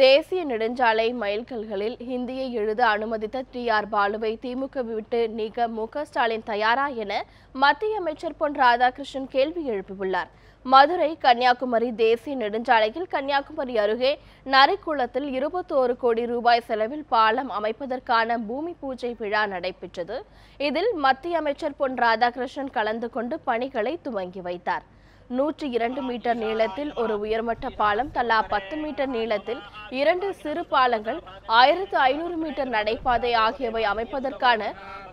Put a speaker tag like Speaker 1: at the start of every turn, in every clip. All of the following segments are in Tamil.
Speaker 1: தேசிய நெடுஞ்சாலை மைல்கல்களில் ஹிந்தியை எழுத அனுமதித்த டி ஆர் பாலுவை திமுக விட்டு நீக்க மு ஸ்டாலின் தயாரா என மத்திய அமைச்சர் பொன் ராதாகிருஷ்ணன் கேள்வி எழுப்பியுள்ளார் மதுரை கன்னியாகுமரி தேசிய நெடுஞ்சாலையில் கன்னியாகுமரி அருகே நரிக்குளத்தில் இருபத்தோரு கோடி ரூபாய் செலவில் பாலம் அமைப்பதற்கான பூமி பூஜை விழா நடைபெற்றது இதில் மத்திய அமைச்சர் பொன் ராதாகிருஷ்ணன் கலந்து கொண்டு பணிகளை துவங்கி வைத்தார் நூற்றி இரண்டு மீட்டர் நீளத்தில் ஒரு உயர்மட்ட பாலம் தலா பத்து மீட்டர் நீளத்தில் இரண்டு சிறு பாலங்கள் ஆயிரத்து ஐநூறு மீட்டர் நடைபாதை ஆகியவை அமைப்பதற்கான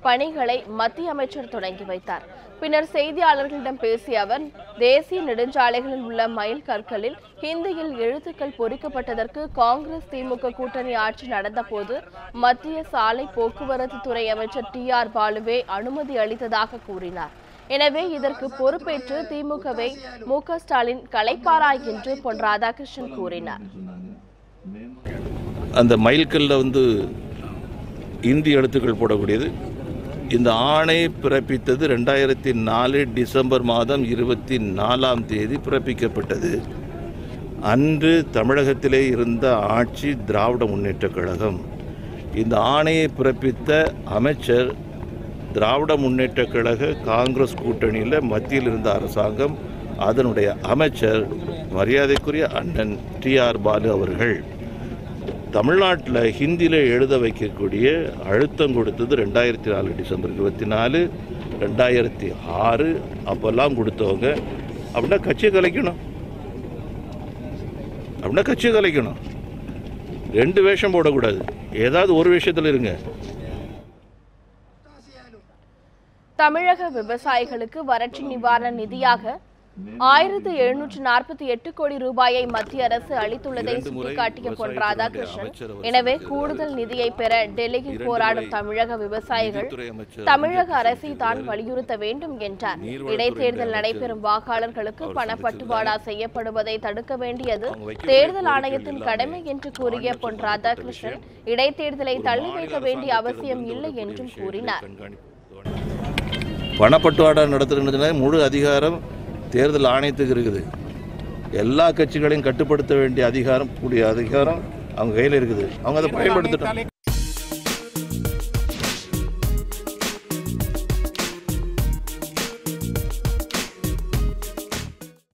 Speaker 1: பணிகளை மத்திய அமைச்சர் தொடங்கி வைத்தார் பின்னர் செய்தியாளர்களிடம் பேசிய அவர் தேசிய நெடுஞ்சாலைகளில் உள்ள மயில் கற்களில் ஹிந்தியில் எழுத்துக்கள் பொறிக்கப்பட்டதற்கு காங்கிரஸ் திமுக கூட்டணி ஆட்சி நடந்தபோது மத்திய சாலை போக்குவரத்து துறை அமைச்சர் டி ஆர் பாலுவே அனுமதி அளித்ததாக கூறினார் எனவே இதற்கு பொறுப்பேற்று திமுகவை மு க ஸ்டாலின் கலைப்பாரா என்று பொன் ராதாகிருஷ்ணன் கூறினார்
Speaker 2: அந்த மைல்கல்ல வந்து இந்தி எழுத்துக்கள் போடக்கூடியது இந்த ஆணை பிறப்பித்தது ரெண்டாயிரத்தி நாலு டிசம்பர் மாதம் இருபத்தி நாலாம் தேதி பிறப்பிக்கப்பட்டது அன்று தமிழகத்திலே இருந்த ஆட்சி திராவிட முன்னேற்ற கழகம் இந்த ஆணையை பிறப்பித்த அமைச்சர் திராவிட முன்னேற்ற கழக காங்கிரஸ் கூட்டணியில் மத்தியில் இருந்த அரசாங்கம் அதனுடைய அமைச்சர் மரியாதைக்குரிய அண்ணன் டி ஆர் பாலு அவர்கள் தமிழ்நாட்டில் ஹிந்தியில் எழுத வைக்கக்கூடிய அழுத்தம் கொடுத்தது ரெண்டாயிரத்தி நாலு டிசம்பர் இருபத்தி நாலு ரெண்டாயிரத்தி ஆறு அப்போல்லாம் கொடுத்தவங்க அப்படின்னா கட்சியை கலைக்கணும் அப்படின்னா கட்சியை கலைக்கணும் ரெண்டு வேஷம் போடக்கூடாது ஏதாவது ஒரு விஷயத்தில் இருங்க
Speaker 1: தமிழக விவசாயிகளுக்கு வறட்சி நிவாரண நிதியாக ஆயிரத்து எழுநூற்று நாற்பத்தி எட்டு கோடி ரூபாயை மத்திய அரசு அளித்துள்ளதை சுட்டிக்காட்டிய பொன் ராதாகிருஷ்ணன் எனவே கூடுதல் நிதியை பெற டெல்லியில் போராடும் தமிழக விவசாயிகள் தமிழக அரசை தான் வலியுறுத்த வேண்டும் என்றார் இடைத்தேர்தல் நடைபெறும் வாக்காளர்களுக்கு பணப்பட்டுவாடா செய்யப்படுவதை தடுக்க வேண்டியது தேர்தல் ஆணையத்தின் கடமை என்று கூறிய பொன் ராதாகிருஷ்ணன் இடைத்தேர்தலை தள்ளி வைக்க வேண்டிய அவசியம் இல்லை என்றும் கூறினார்
Speaker 2: பணப்பட்டுவாடா நடத்துகிறதுனால முழு அதிகாரம் தேர்தல் ஆணையத்துக்கு இருக்குது எல்லா கட்சிகளையும் கட்டுப்படுத்த வேண்டிய அதிகாரம் கூடிய அதிகாரம் அவங்க கையில் இருக்குது அவங்க அதை பயன்படுத்திட்டாங்க